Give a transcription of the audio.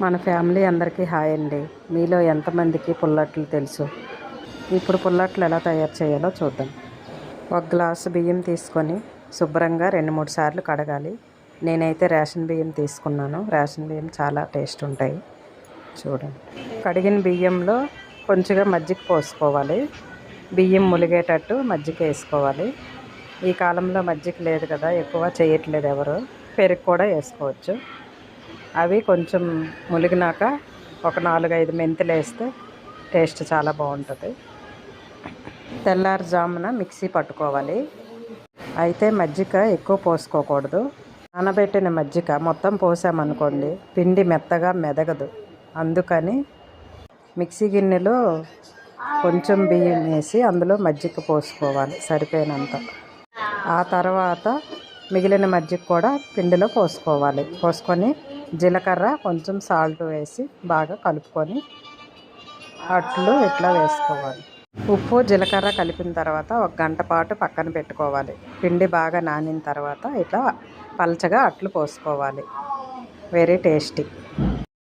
మన ఫ్యామిలీ అందరికీ హాయ్ అండి. మీలో ఎంతమందికి పుల్లట్లు తెలుసు? ఇప్పుడు పుల్లట్లు ఎలా తయారు చేయాలో చూద్దాం. ఒక గ్లాసు బియ్యం తీసుకొని శుభ్రంగా రెండు మూడు సార్లు కడగాలి. నేనైతే రేషన్ బియ్యం తీసుకున్నాను. రేషన్ బియ్యం చాలా టేస్ట్ ఉంటాయి. చూడండి. కడిగిన బియ్యంలో కొంచెంగా మజ్జిగ పోసుకోవాలి. బియ్యం ములిగేటట్టు మజ్జిగ వేసుకోవాలి. ఈ కాలంలో మజ్జిగ లేదు కదా ఎక్కువ చేయట్లేదు ఎవరు. పెరుగు కూడా వేసుకోవచ్చు. అవి కొంచెం ములిగినాక ఒక నాలుగైదు మెంతులు వేస్తే టేస్ట్ చాలా బాగుంటుంది. తెల్లారుజామున మిక్సీ పట్టుకోవాలి. అయితే మజ్జిగ ఎక్కువ పోసుకోకూడదు. నానబెట్టిన మజ్జిగ మొత్తం పోసామనుకోండి పిండి మెత్తగా మెదగదు. అందుకని మిక్సీ గిన్నెలో కొంచెం బియ్యం వేసి అందులో మజ్జిగ పోసుకోవాలి సరిపోయినంత. ఆ తర్వాత మిగిలిన మజ్జిగ కూడా పిండిలో పోసుకోవాలి. పోసుకొని జీలకర్ర కొంచెం సాల్ట్ వేసి బాగా కలుపుకొని అట్లు ఇట్లా వేసుకోవాలి. ఉప్పు జీలకర్ర కలిపిన తర్వాత ఒక గంట పాటు పక్కన పెట్టుకోవాలి. పిండి బాగా నానిన తర్వాత ఇట్లా పల్చగా అట్లు పోసుకోవాలి. Very tasty